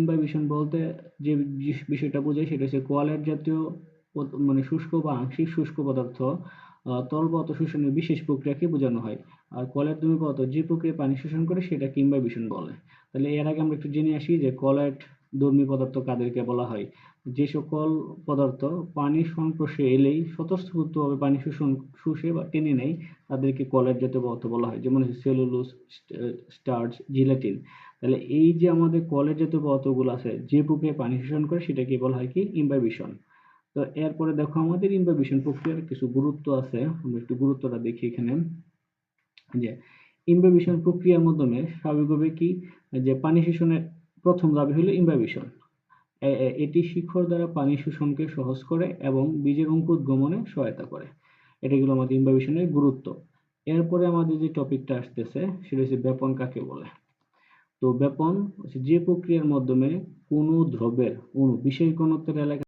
ইনভাইবেশন বলতে যে বিষয়টা বোঝায় সেটা হচ্ছে কোয়ালেট জাতীয় মানে শুষ্ক বা আংশিক শুষ্ক পদার্থ তরল শোষণের বিশেষ প্রক্রিয়াকে বোঝানো হয়। আর কলের দ্রবী পদার্থ যে প্রক্রিয়া পানি শোষণ করে সেটাকে ইনভাইবেশন বলে? তাহলে এর আগে আমরা একটু জেনে আসি যে কলেট ধর্মী পদার্থ কাদেরকে বলা হয়। যে সকল পদার্থ পানির সংস্পর্শে এলেই স্বতঃস্ফূর্তভাবে পানি শোষণ শুষে বা টেনে নেয়, তাদেরকে কলেট জাতীয় পদার্থ বলা হয়। যেমন সেলুলোজ স্টার্চ, জিলাটিন। তাহলে এই যে আমাদের কলের জাতীয় পদার্থগুলো আছে, যে প্রক্রিয়ায় পানি শোষণ করে সেটাকে বলা হয় কি? ইমবাইবেশন তো এরপরে দেখো আমাদের ইমবাইবেশন প্রক্রিয়ার কিছু গুরুত্ব আছে, আমরা একটু গুরুত্বটা দেখি এখানে। যে ইমবাইবেশন প্রক্রিয়ার মাধ্যমে স্বাভাবিকভাবে কি? যে পানি শোষণের প্রথম দাবি হলো ইমবাইবেশন এটি শিখর দ্বারা পানি শোষণকে সহজ করে এবং বীজের অঙ্কুরোদ্গমনে সহায়তা করে। এটা হলো আমাদের ইমবাইবেশনের গুরুত্ব। এরপরে আমাদের যে টপিকটা আসতেছে, সেটা হচ্ছে ব্যাপন কাকে বলে। তো ব্যাপন যে প্রক্রিয়ার মাধ্যমে কোনো দ্রব্যের অণু বিশেষ ঘনত্বের এলাকা